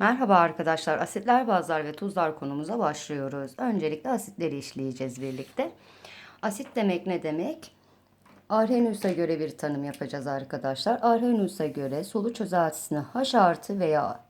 Merhaba arkadaşlar. Asitler, bazlar ve tuzlar konumuza başlıyoruz. Öncelikle asitleri işleyeceğiz birlikte. Asit demek ne demek? Arrhenius'a göre bir tanım yapacağız arkadaşlar. Arrhenius'a göre solu çözeltisine H artı veya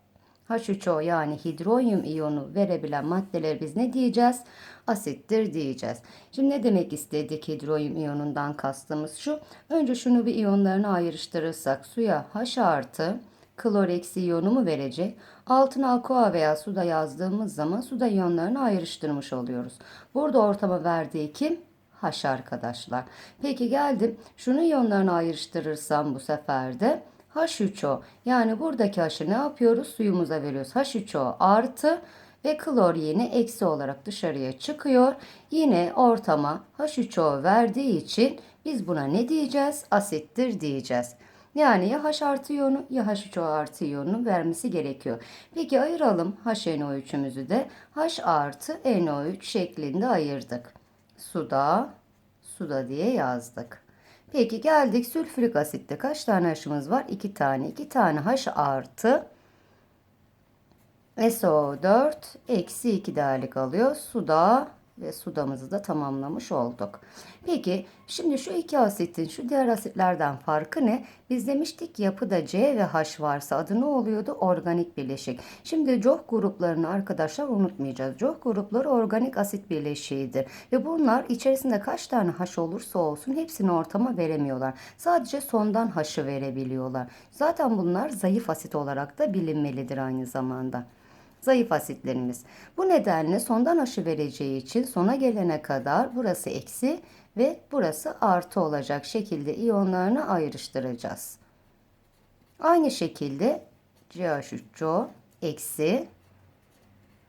H3O yani hidronyum iyonu verebilen maddeler biz ne diyeceğiz? Asittir diyeceğiz. Şimdi ne demek istedik hidronyum iyonundan kastımız şu. Önce şunu bir iyonlarına ayrıştırırsak suya H artı klor eksi iyonu mu verecek? Altına aqua veya suda yazdığımız zaman suda iyonlarını ayrıştırmış oluyoruz. Burada ortama verdiği kim? H arkadaşlar. Peki geldim. Şunu iyonlarını ayrıştırırsam bu sefer de H3O. Yani buradaki H'ı ne yapıyoruz? Suyumuza veriyoruz. H3O artı ve klor yine eksi olarak dışarıya çıkıyor. Yine ortama H3O verdiği için biz buna ne diyeceğiz? Asittir diyeceğiz. Yani ya H artı iyonu ya H3O artı iyonunu vermesi gerekiyor. Peki ayıralım HNO3'ümüzü de H artı NO3 şeklinde ayırdık. Suda, suda diye yazdık. Peki geldik sülfürik asitte kaç tane H'ımız var? 2 tane. 2 tane H artı SO4 eksi 2 değerlik alıyor. Suda ve sudamızı da tamamlamış olduk. Peki şimdi şu iki asitin şu diğer asitlerden farkı ne? Biz demiştik yapıda C ve H varsa adı ne oluyordu? Organik bileşik. Şimdi COH gruplarını arkadaşlar unutmayacağız. COH grupları organik asit bileşiğidir. Ve bunlar içerisinde kaç tane H olursa olsun hepsini ortama veremiyorlar. Sadece sondan H'ı verebiliyorlar. Zaten bunlar zayıf asit olarak da bilinmelidir aynı zamanda zayıf asitlerimiz. Bu nedenle sondan aşı vereceği için sona gelene kadar burası eksi ve burası artı olacak şekilde iyonlarını ayrıştıracağız. Aynı şekilde CH3CO eksi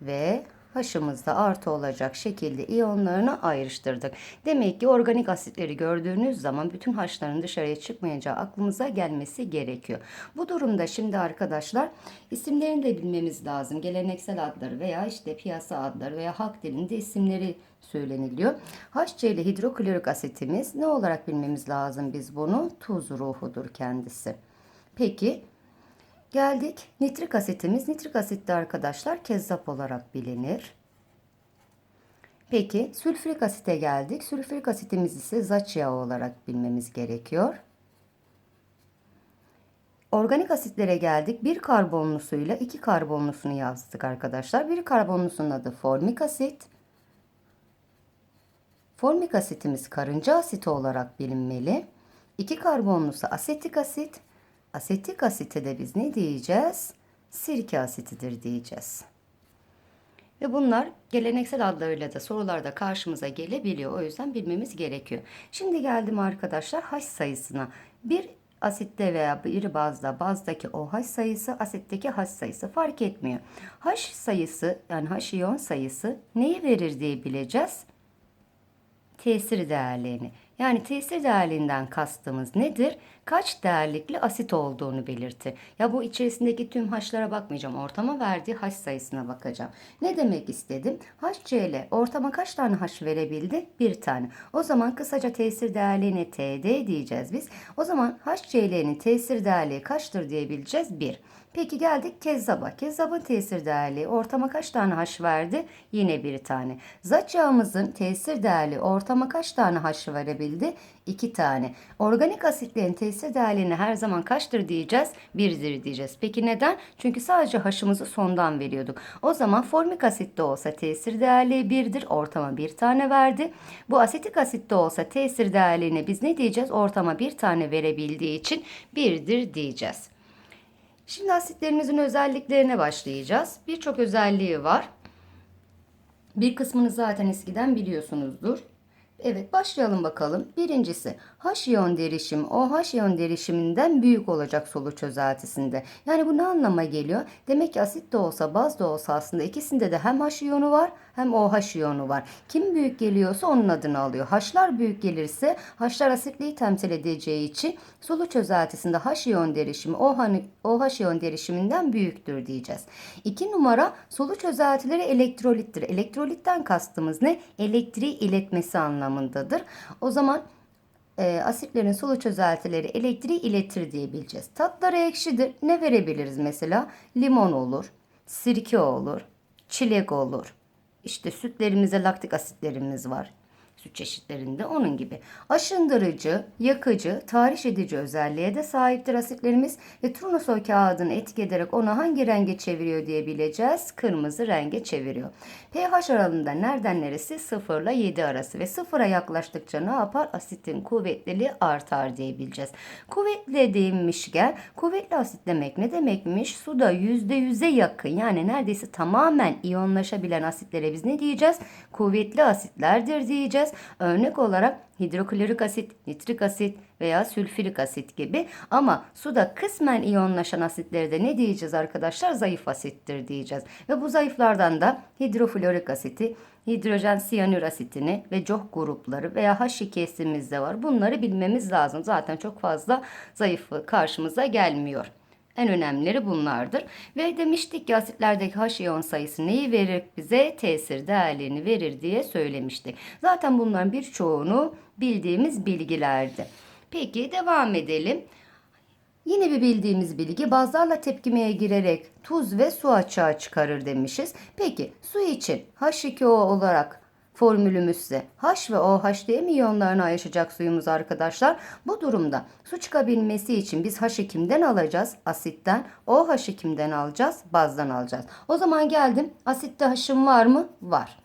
ve H'ımız da artı olacak şekilde iyonlarını ayrıştırdık. Demek ki organik asitleri gördüğünüz zaman bütün H'ların dışarıya çıkmayacağı aklımıza gelmesi gerekiyor. Bu durumda şimdi arkadaşlar isimlerini de bilmemiz lazım. Geleneksel adları veya işte piyasa adları veya halk dilinde isimleri söyleniliyor. HCl hidroklorik asitimiz ne olarak bilmemiz lazım biz bunu? Tuz ruhudur kendisi. Peki Geldik nitrik asitimiz. Nitrik asit de arkadaşlar kezzap olarak bilinir. Peki sülfürik asite geldik. Sülfürik asitimiz ise zaç olarak bilmemiz gerekiyor. Organik asitlere geldik. Bir karbonlusuyla iki karbonlusunu yazdık arkadaşlar. Bir karbonlusunun adı formik asit. Formik asitimiz karınca asiti olarak bilinmeli. İki karbonlusu asetik asit. Asetik asite de biz ne diyeceğiz? Sirke asitidir diyeceğiz. Ve bunlar geleneksel adlarıyla da sorularda karşımıza gelebiliyor. O yüzden bilmemiz gerekiyor. Şimdi geldim arkadaşlar H sayısına. Bir asitte veya bir bazda bazdaki OH sayısı asitteki H sayısı fark etmiyor. H sayısı yani H iyon sayısı neyi verir diye bileceğiz? Tesir değerlerini. Yani tesir değerliğinden kastımız nedir? Kaç değerlikli asit olduğunu belirtir. Ya bu içerisindeki tüm H'lara bakmayacağım. Ortama verdiği H sayısına bakacağım. Ne demek istedim? HCl ortama kaç tane H verebildi? Bir tane. O zaman kısaca tesir değerliğine TD diyeceğiz biz. O zaman HCl'nin tesir değerliği kaçtır diyebileceğiz? 1. Peki geldik kezzaba. Kezzabın tesir değerliği ortama kaç tane H verdi? Yine bir tane. Zaç yağımızın tesir değerli ortama kaç tane H verebildi? 2 tane. Organik asitlerin tesir değerliğini her zaman kaçtır diyeceğiz? 1'dir diyeceğiz. Peki neden? Çünkü sadece H'ımızı sondan veriyorduk. O zaman formik asitte olsa tesir değerliği 1'dir. Ortama bir tane verdi. Bu asetik asitte olsa tesir değerliğine biz ne diyeceğiz? Ortama bir tane verebildiği için 1'dir diyeceğiz. Şimdi asitlerimizin özelliklerine başlayacağız. Birçok özelliği var. Bir kısmını zaten eskiden biliyorsunuzdur. Evet başlayalım bakalım. Birincisi H iyon derişimi OH iyon derişiminden büyük olacak solu çözeltisinde. Yani bu ne anlama geliyor? Demek ki asit de olsa baz da olsa aslında ikisinde de hem H iyonu var hem OH iyonu var. Kim büyük geliyorsa onun adını alıyor. H'lar büyük gelirse H'lar asitliği temsil edeceği için solu çözeltisinde H iyon derişimi OH iyon derişiminden büyüktür diyeceğiz. İki numara solu çözeltileri elektrolittir. Elektrolitten kastımız ne? Elektriği iletmesi anlamındadır. O zaman e, asitlerin sulu çözeltileri elektriği iletir diyebileceğiz. Tatları ekşidir. Ne verebiliriz mesela? Limon olur. sirke olur, çilek olur. İşte sütlerimizde laktik asitlerimiz var. Süt çeşitlerinde onun gibi. Aşındırıcı, yakıcı, tahriş edici özelliğe de sahiptir asitlerimiz ve turnusol kağıdını etki ederek onu hangi renge çeviriyor diyebileceğiz. Kırmızı renge çeviriyor. pH aralığında nereden neresi? 0 ile 7 arası ve 0'a yaklaştıkça ne yapar? Asitin kuvvetliliği artar diyebileceğiz. Kuvvetli değinmişken kuvvetli asit demek ne demekmiş? Suda %100'e yakın yani neredeyse tamamen iyonlaşabilen asitlere biz ne diyeceğiz? Kuvvetli asitlerdir diyeceğiz. Örnek olarak hidroklorik asit, nitrik asit veya sülfürik asit gibi ama suda kısmen iyonlaşan asitleri de ne diyeceğiz arkadaşlar? Zayıf asittir diyeceğiz. Ve bu zayıflardan da hidroflorik asiti, hidrojen siyanür asitini ve COH grupları veya H2S'imiz de var. Bunları bilmemiz lazım. Zaten çok fazla zayıfı karşımıza gelmiyor. En önemlileri bunlardır. Ve demiştik ki asitlerdeki H iyon sayısı neyi verir bize? Tesir değerlerini verir diye söylemiştik. Zaten bunların birçoğunu bildiğimiz bilgilerdi. Peki devam edelim. Yine bir bildiğimiz bilgi bazlarla tepkimeye girerek tuz ve su açığa çıkarır demişiz. Peki su için H2O olarak formülümüzse H ve OH diye mi iyonlarını ayrışacak suyumuz arkadaşlar? Bu durumda su çıkabilmesi için biz H'ı kimden alacağız? Asitten. OH'ı kimden alacağız? Bazdan alacağız. O zaman geldim. Asitte H'ım var mı? Var.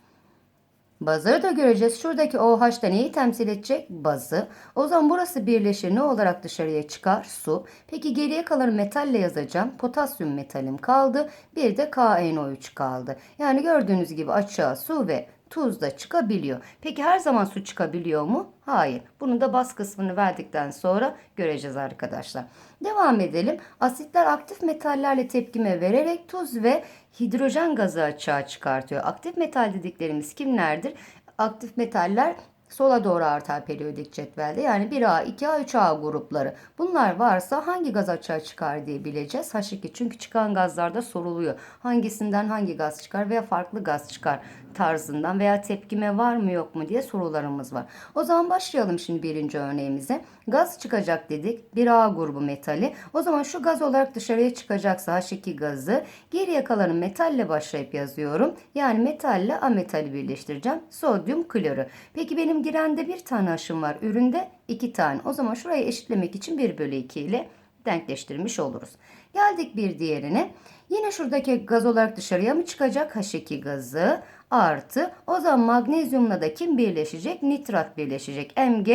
Bazı da göreceğiz. Şuradaki OH da neyi temsil edecek? Bazı. O zaman burası birleşir. Ne olarak dışarıya çıkar? Su. Peki geriye kalan metalle yazacağım. Potasyum metalim kaldı. Bir de KNO3 kaldı. Yani gördüğünüz gibi açığa su ve tuz da çıkabiliyor. Peki her zaman su çıkabiliyor mu? Hayır. Bunu da bas kısmını verdikten sonra göreceğiz arkadaşlar. Devam edelim. Asitler aktif metallerle tepkime vererek tuz ve hidrojen gazı açığa çıkartıyor. Aktif metal dediklerimiz kimlerdir? Aktif metaller sola doğru artar periyodik cetvelde. Yani 1A, 2A, 3A grupları. Bunlar varsa hangi gaz açığa çıkar diye bileceğiz. H2 çünkü çıkan gazlarda soruluyor. Hangisinden hangi gaz çıkar veya farklı gaz çıkar tarzından veya tepkime var mı yok mu diye sorularımız var. O zaman başlayalım şimdi birinci örneğimize. Gaz çıkacak dedik. 1A grubu metali. O zaman şu gaz olarak dışarıya çıkacaksa H2 gazı geriye kalanı metalle başlayıp yazıyorum. Yani metalle ametali birleştireceğim. Sodyum klorü. Peki benim girende bir tane aşım var. Üründe iki tane. O zaman şurayı eşitlemek için 1 bölü 2 ile denkleştirmiş oluruz. Geldik bir diğerine. Yine şuradaki gaz olarak dışarıya mı çıkacak? H2 gazı artı. O zaman magnezyumla da kim birleşecek? Nitrat birleşecek. Mg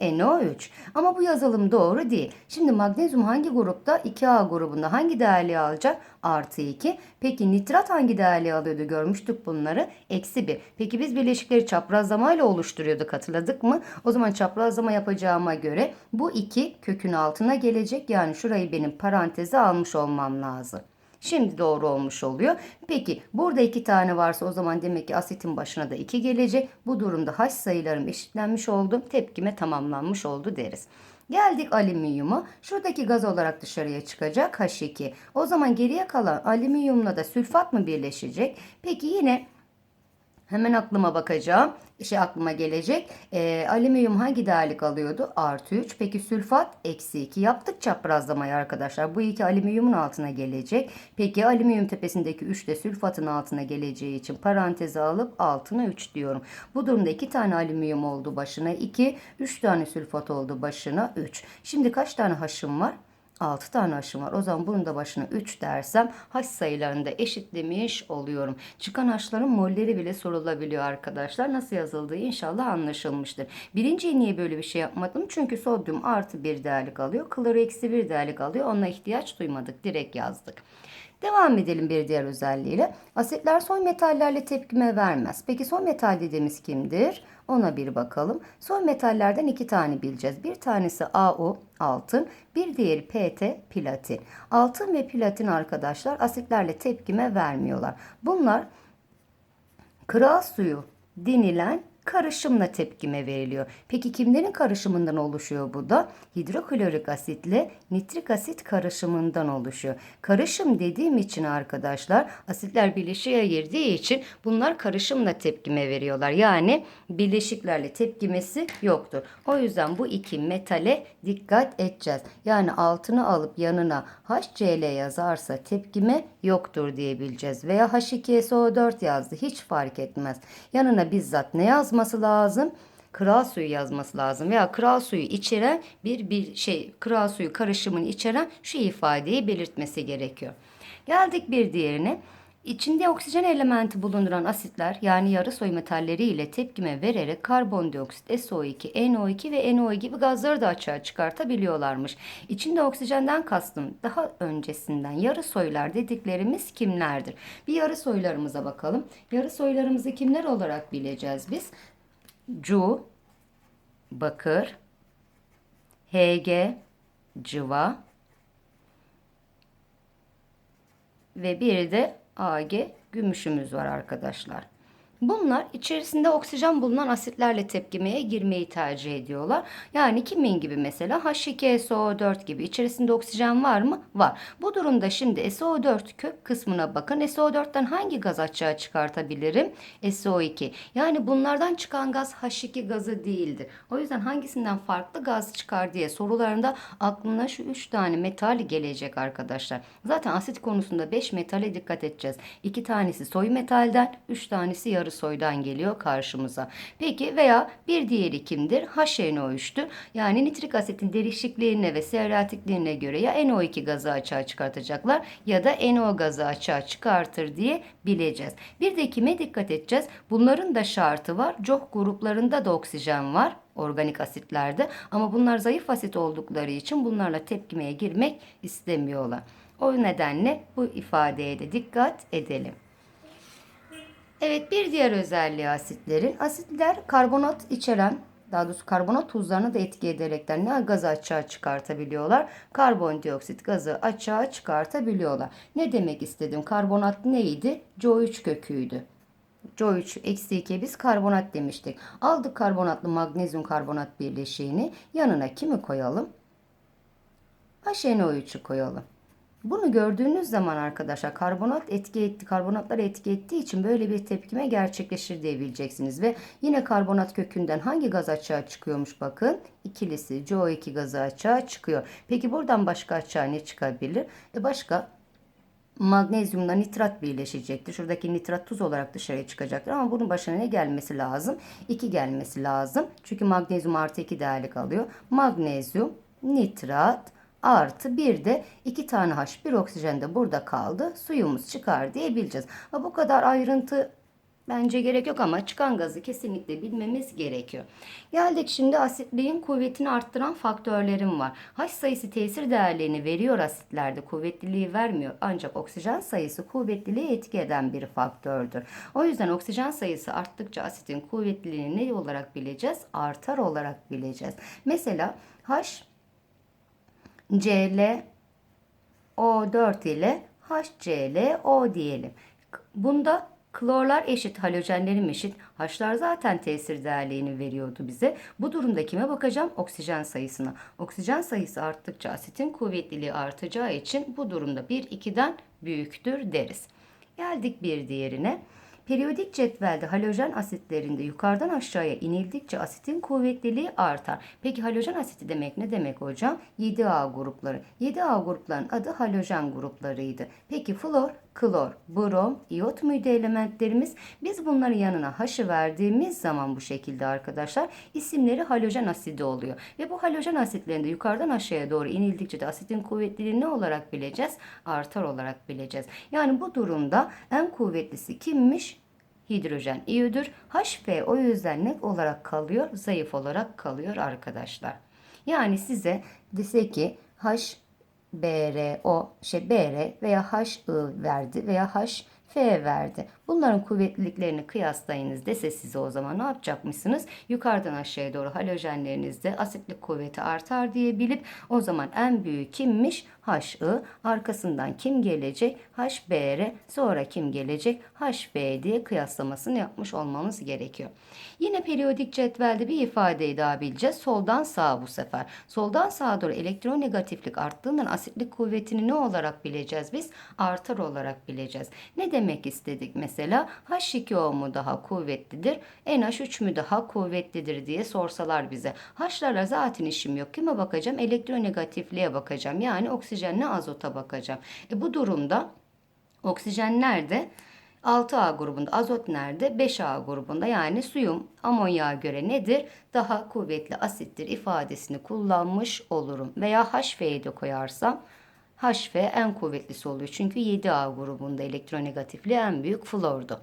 NO3. Ama bu yazılım doğru değil. Şimdi magnezyum hangi grupta? 2A grubunda hangi değerli alacak? Artı 2. Peki nitrat hangi değerli alıyordu? Görmüştük bunları. Eksi 1. Peki biz bileşikleri çaprazlamayla oluşturuyorduk hatırladık mı? O zaman çaprazlama yapacağıma göre bu 2 kökün altına gelecek. Yani şurayı benim paranteze almış olmam lazım. Şimdi doğru olmuş oluyor. Peki burada iki tane varsa o zaman demek ki asitin başına da 2 gelecek. Bu durumda H sayılarım eşitlenmiş oldu. Tepkime tamamlanmış oldu deriz. Geldik alüminyuma. Şuradaki gaz olarak dışarıya çıkacak H2. O zaman geriye kalan alüminyumla da sülfat mı birleşecek? Peki yine Hemen aklıma bakacağım. Şey aklıma gelecek. E, alüminyum hangi değerlik alıyordu? Artı 3. Peki sülfat? Eksi 2. Yaptık çaprazlamayı arkadaşlar. Bu iki alüminyumun altına gelecek. Peki alüminyum tepesindeki 3 de sülfatın altına geleceği için paranteze alıp altına 3 diyorum. Bu durumda 2 tane alüminyum oldu başına 2. 3 tane sülfat oldu başına 3. Şimdi kaç tane haşım var? 6 tane haşım var. O zaman bunun da başına 3 dersem haş sayılarını da eşitlemiş oluyorum. Çıkan haşların molleri bile sorulabiliyor arkadaşlar. Nasıl yazıldığı inşallah anlaşılmıştır. Birinciyi niye böyle bir şey yapmadım? Çünkü sodyum artı bir değerlik alıyor. Kloro eksi bir değerlik alıyor. Ona ihtiyaç duymadık. Direkt yazdık. Devam edelim bir diğer özelliğiyle. Asitler son metallerle tepkime vermez. Peki son metal dediğimiz kimdir? Ona bir bakalım. Son metallerden iki tane bileceğiz. Bir tanesi AU altın, bir diğeri PT platin. Altın ve platin arkadaşlar asitlerle tepkime vermiyorlar. Bunlar kral suyu denilen karışımla tepkime veriliyor. Peki kimlerin karışımından oluşuyor bu da? Hidroklorik asitle nitrik asit karışımından oluşuyor. Karışım dediğim için arkadaşlar asitler bileşiğe girdiği için bunlar karışımla tepkime veriyorlar. Yani bileşiklerle tepkimesi yoktur. O yüzden bu iki metale dikkat edeceğiz. Yani altını alıp yanına HCl yazarsa tepkime yoktur diyebileceğiz. Veya H2SO4 yazdı hiç fark etmez. Yanına bizzat ne yazması lazım? Kral suyu yazması lazım veya kral suyu içeren bir, bir şey kral suyu karışımını içeren şu ifadeyi belirtmesi gerekiyor. Geldik bir diğerine. İçinde oksijen elementi bulunduran asitler yani yarı soy metalleri ile tepkime vererek karbondioksit, SO2, NO2 ve NO gibi gazları da açığa çıkartabiliyorlarmış. İçinde oksijenden kastım daha öncesinden yarı soylar dediklerimiz kimlerdir? Bir yarı soylarımıza bakalım. Yarı soylarımızı kimler olarak bileceğiz biz? Cu, bakır, Hg, cıva ve bir de Ag gümüşümüz var arkadaşlar. Bunlar içerisinde oksijen bulunan asitlerle tepkimeye girmeyi tercih ediyorlar. Yani kimin gibi mesela H2SO4 gibi içerisinde oksijen var mı? Var. Bu durumda şimdi SO4 kök kısmına bakın. SO4'ten hangi gaz açığa çıkartabilirim? SO2. Yani bunlardan çıkan gaz H2 gazı değildir. O yüzden hangisinden farklı gaz çıkar diye sorularında aklına şu 3 tane metal gelecek arkadaşlar. Zaten asit konusunda 5 metale dikkat edeceğiz. 2 tanesi soy metalden, 3 tanesi yarı soydan geliyor karşımıza. Peki veya bir diğeri kimdir? HNO3'tür. Yani nitrik asitin derişikliğine ve seyahatlikliğine göre ya NO2 gazı açığa çıkartacaklar ya da NO gazı açığa çıkartır diye bileceğiz. Bir de kime dikkat edeceğiz? Bunların da şartı var. COH gruplarında da oksijen var organik asitlerde ama bunlar zayıf asit oldukları için bunlarla tepkimeye girmek istemiyorlar. O nedenle bu ifadeye de dikkat edelim. Evet bir diğer özelliği asitlerin. Asitler karbonat içeren daha doğrusu karbonat tuzlarını da etki ederekten ne gazı açığa çıkartabiliyorlar? Karbondioksit gazı açığa çıkartabiliyorlar. Ne demek istedim? Karbonat neydi? CO3 köküydü. CO3 eksi 2'ye biz karbonat demiştik. Aldık karbonatlı magnezyum karbonat birleşiğini yanına kimi koyalım? HNO3'ü koyalım. Bunu gördüğünüz zaman arkadaşlar karbonat etki etti, karbonatlar etki ettiği için böyle bir tepkime gerçekleşir diye bileceksiniz. Ve yine karbonat kökünden hangi gaz açığa çıkıyormuş bakın. İkilisi CO2 gazı açığa çıkıyor. Peki buradan başka açığa ne çıkabilir? E başka magnezyumla nitrat birleşecektir. Şuradaki nitrat tuz olarak dışarıya çıkacaktır. Ama bunun başına ne gelmesi lazım? 2 gelmesi lazım. Çünkü magnezyum artı 2 değerli kalıyor. Magnezyum, nitrat, artı bir de iki tane H bir oksijen de burada kaldı. Suyumuz çıkar diyebileceğiz. Ha, bu kadar ayrıntı bence gerek yok ama çıkan gazı kesinlikle bilmemiz gerekiyor. Geldik şimdi asitliğin kuvvetini arttıran faktörlerim var. H sayısı tesir değerlerini veriyor asitlerde kuvvetliliği vermiyor. Ancak oksijen sayısı kuvvetliliği etki eden bir faktördür. O yüzden oksijen sayısı arttıkça asitin kuvvetliliğini ne olarak bileceğiz? Artar olarak bileceğiz. Mesela H Cl O4 ile HClO diyelim. Bunda klorlar eşit, halojenlerim eşit. H'lar zaten tesir değerlerini veriyordu bize. Bu durumda kime bakacağım? Oksijen sayısına. Oksijen sayısı arttıkça asitin kuvvetliliği artacağı için bu durumda 1 2'den büyüktür deriz. Geldik bir diğerine. Periyodik cetvelde halojen asitlerinde yukarıdan aşağıya inildikçe asitin kuvvetliliği artar. Peki halojen asiti demek ne demek hocam? 7A grupları. 7A grupların adı halojen gruplarıydı. Peki flor, klor, brom, iot muydu elementlerimiz? Biz bunların yanına H'ı verdiğimiz zaman bu şekilde arkadaşlar isimleri halojen asidi oluyor. Ve bu halojen asitlerinde yukarıdan aşağıya doğru inildikçe de asitin kuvvetliliğini ne olarak bileceğiz? Artar olarak bileceğiz. Yani bu durumda en kuvvetlisi kimmiş? hidrojen iyodür. HF o yüzden ne olarak kalıyor? Zayıf olarak kalıyor arkadaşlar. Yani size dese ki H BR o şey BR veya HI verdi veya H F verdi. Bunların kuvvetliliklerini kıyaslayınız dese size o zaman ne yapacakmışsınız? Yukarıdan aşağıya doğru halojenlerinizde asitlik kuvveti artar diye bilip o zaman en büyük kimmiş? HI. Arkasından kim gelecek? HBr. Sonra kim gelecek? HB diye kıyaslamasını yapmış olmamız gerekiyor. Yine periyodik cetvelde bir ifadeyi daha bileceğiz. Soldan sağa bu sefer. Soldan sağa doğru elektronegatiflik arttığından asitlik kuvvetini ne olarak bileceğiz biz? Artar olarak bileceğiz. Ne demek istedik mesela? H2O mu daha kuvvetlidir? NH3 mü daha kuvvetlidir diye sorsalar bize. H'larla zaten işim yok. Kime bakacağım? Elektronegatifliğe bakacağım. Yani oksijenle azota bakacağım. E bu durumda oksijen nerede? 6A grubunda, azot nerede? 5A grubunda yani suyum amonyağa göre nedir? Daha kuvvetli asittir ifadesini kullanmış olurum. Veya HF'yi de koyarsam HF en kuvvetlisi oluyor. Çünkü 7A grubunda elektronegatifliği en büyük flordu.